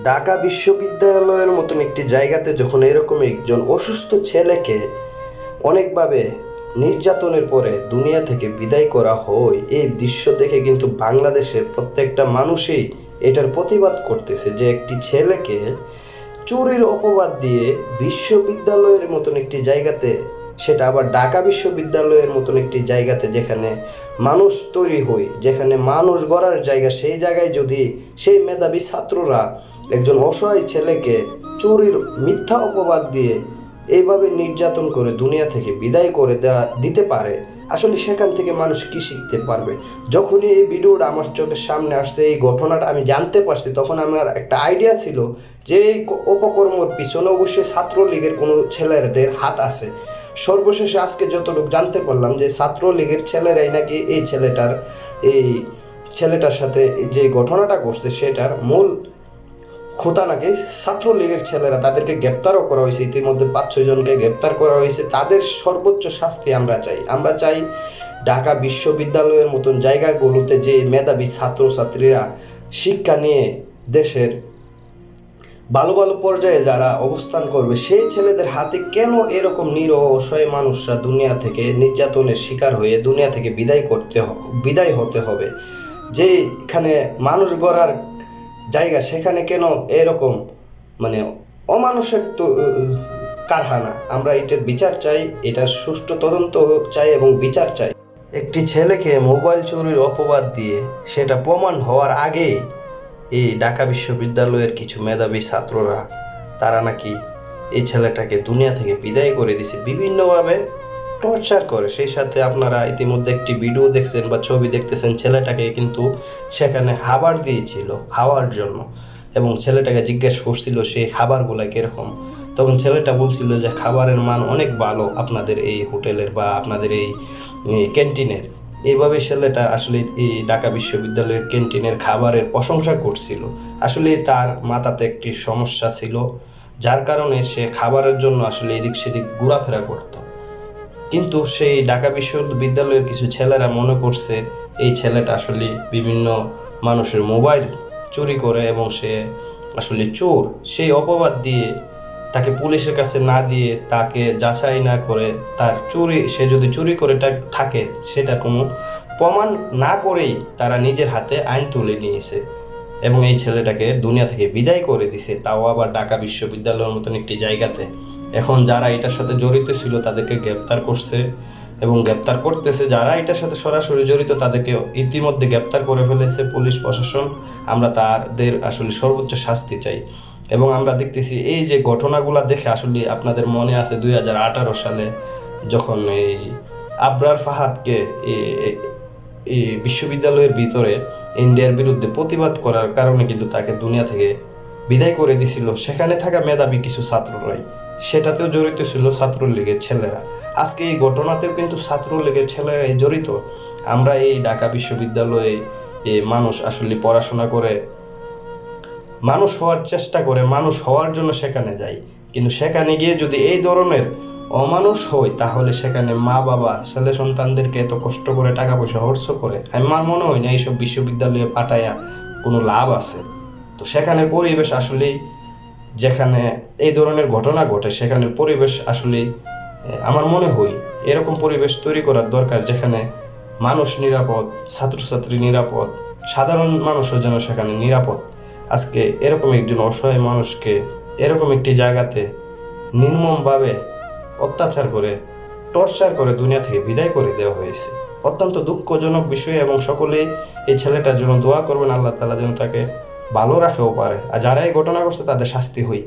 ঢাকা বিশ্ববিদ্যালয়ের মতন একটি জায়গাতে যখন এরকম একজন অসুস্থ ছেলেকে অনেকভাবে নির্যাতনের পরে দুনিয়া থেকে বিদায় করা হয়, এই দৃশ্য দেখে কিন্তু বাংলাদেশের প্রত্যেকটা মানুষই এটার প্রতিবাদ করতেছে যে একটি ছেলেকে চুরির অপবাদ দিয়ে বিশ্ববিদ্যালয়ের মতন একটি জায়গাতে, সেটা আবার ঢাকা বিশ্ববিদ্যালয়ের মতন একটি জায়গাতে যেখানে মানুষ তৈরি হয়, যেখানে মানুষ গড়ার জায়গা, সেই জায়গায় যদি সেই মেধাবী ছাত্ররা একজন অসহায় ছেলেকে চুরির মিথ্যা অপবাদ দিয়ে এইভাবে নির্যাতন করে দুনিয়া থেকে বিদায় করে দেওয়া দিতে পারে। আসলে সেখান থেকে মানুষ কি শিখতে পারবে? যখনই এই ভিডিওটা আমার চোখের সামনে আসছে, এই ঘটনাটা আমি জানতে পারছি, তখন আমার একটা আইডিয়া ছিল যে এই অপকর্মর পিছনে অবশ্যই ছাত্রলীগের কোনো ছেলেদের হাত আছে। সর্বশেষে আজকে যতটুকু জানতে পারলাম যে ছাত্রলীগের ছেলেরাই নাকি এই ছেলেটার এই ছেলেটার সাথে যে ঘটনাটা করছে সেটার মূল খোতা নাকি ছাত্রলীগের ছেলেরা তাদেরকে গ্রেপ্তারও করা হয়েছে। ইতিমধ্যে পাঁচ, ছয় জনকে গ্রেপ্তার করা হয়েছে। তাদের সর্বোচ্চ শাস্তি আমরা চাই। আমরা চাই ঢাকা বিশ্ববিদ্যালয়ের মতন জায়গাগুলোতে যে মেধাবী ছাত্রছাত্রীরা শিক্ষা নিয়ে দেশের ভালো ভালো পর্যায়ে যারা অবস্থান করবে, সেই ছেলেদের হাতে কেন এরকম নিরহ অসহায় মানুষরা দুনিয়া থেকে নির্যাতনের শিকার হয়ে দুনিয়া থেকে বিদায় করতে বিদায় হতে হবে? যে এখানে মানুষ গড়ার জায়গা সেখানে কেন এরকম মানে অমানুষের তো কারখানা? আমরা এটার বিচার চাই, এটার সুষ্ঠু তদন্ত চাই এবং বিচার চাই। একটি ছেলেকে মোবাইল চুরির অপবাদ দিয়ে সেটা প্রমাণ হওয়ার আগেই এই ঢাকা বিশ্ববিদ্যালয়ের কিছু মেধাবী ছাত্ররা, তারা নাকি এই ছেলেটাকে দুনিয়া থেকে বিদায় করে দিছে বিভিন্নভাবে টর্চার করে। সেই সাথে আপনারা ইতিমধ্যে একটি ভিডিও দেখছেন বা ছবি দেখতেছেন ছেলেটাকে কিন্তু সেখানে খাবার দিয়েছিল খাওয়ার জন্য এবং ছেলেটাকে জিজ্ঞেস করছিল সেই খাবারগুলো কীরকম। তখন ছেলেটা বলছিল যে খাবারের মান অনেক ভালো আপনাদের এই হোটেলের বা আপনাদের এই ক্যান্টিনের। এইভাবে ছেলেটা আসলে এই ঢাকা বিশ্ববিদ্যালয়ের ক্যান্টিনের খাবারের প্রশংসা করছিল। আসলে তার মাথাতে একটি সমস্যা ছিল, যার কারণে সে খাবারের জন্য আসলে এদিক সেদিক ঘোরাফেরা করতো। কিন্তু সেই ঢাকা বিশ্ববিদ্যালয়ের কিছু ছেলেরা মনে করছে এই ছেলেটা আসলে বিভিন্ন মানুষের মোবাইল চুরি করে এবং সে আসলে চোর। সেই অপবাদ দিয়ে তাকে পুলিশের কাছে না দিয়ে তাকে যাচাই না করে তার চুরি, সে যদি চুরি করে থাকে, সেটা কোনো প্রমাণ না করেই তারা নিজের হাতে আইন তুলে নিয়েছে এবং এই ছেলেটাকে দুনিয়া থেকে বিদায় করে দিছে। তাও আবার ঢাকা বিশ্ববিদ্যালয়ের মতন একটি জায়গাতে এখন যারা এটার সাথে জড়িত ছিল তাদেরকে গ্রেপ্তার করছে এবং গ্রেপ্তার করতেছে যারা এটার সাথে সরাসরি জড়িত তাদেরকে ইতিমধ্যে গ্রেপ্তার করে ফেলেছে পুলিশ, প্রশাসন। আমরা তাদের আসলে সর্বোচ্চ শাস্তি চাই। এবং আমরা দেখতেছি এই যে ঘটনাগুলো দেখে আসলে আপনাদের মনে আছে দুই হাজার আঠারো সালে যখন এই আবরার ফাহাদকে এই বিশ্ববিদ্যালয়ের ভিতরে ইন্ডিয়ার বিরুদ্ধে প্রতিবাদ করার কারণে কিন্তু তাকে দুনিয়া থেকে বিদায় করে দিছিল। সেখানে থাকা মেধাবী কিছু ছাত্ররাই। সেটাতেও জড়িত ছিল ছাত্রলীগের ছেলেরা। আজকে এই ঘটনাতেও কিন্তু ছাত্রলীগের ছেলেরাই জড়িত। আমরা এই ঢাকা বিশ্ববিদ্যালয়ে মানুষ আসলে পড়াশোনা করে, মানুষ হওয়ার চেষ্টা করে, মানুষ হওয়ার জন্য সেখানে যাই। কিন্তু সেখানে গিয়ে যদি এই ধরনের অমানুষ হয় তাহলে সেখানে মা বাবা, ছেলে সন্তানদেরকে এত কষ্ট করে টাকা পয়সা খরচ করে আমার মনে হয় না এইসব বিশ্ববিদ্যালয়ে পাঠায়া কোনো লাভ আছে। তো সেখানে পরিবেশ আসলেই যেখানে এই ধরনের ঘটনা ঘটে, সেখানের পরিবেশ আসলে আমার মনে হয় এরকম পরিবেশ তৈরি করার দরকার যেখানে মানুষ নিরাপদ, ছাত্রছাত্রী নিরাপদ, সাধারণ মানুষও যেন সেখানে নিরাপদ। আজকে এরকম একজন অসহায় মানুষকে এরকম একটি জায়গাতে নির্মমভাবে অত্যাচার করে, টর্চার করে দুনিয়া থেকে বিদায় করে দেওয়া হয়েছে। অত্যন্ত দুঃখজনক বিষয় এবং সকলেই এই ছেলেটার জন্য দোয়া করবেন, আল্লাহ তালা যেন তাকে ভালো রাখেও পারে। আর যারা এই ঘটনা করছে তাদের শাস্তি হই।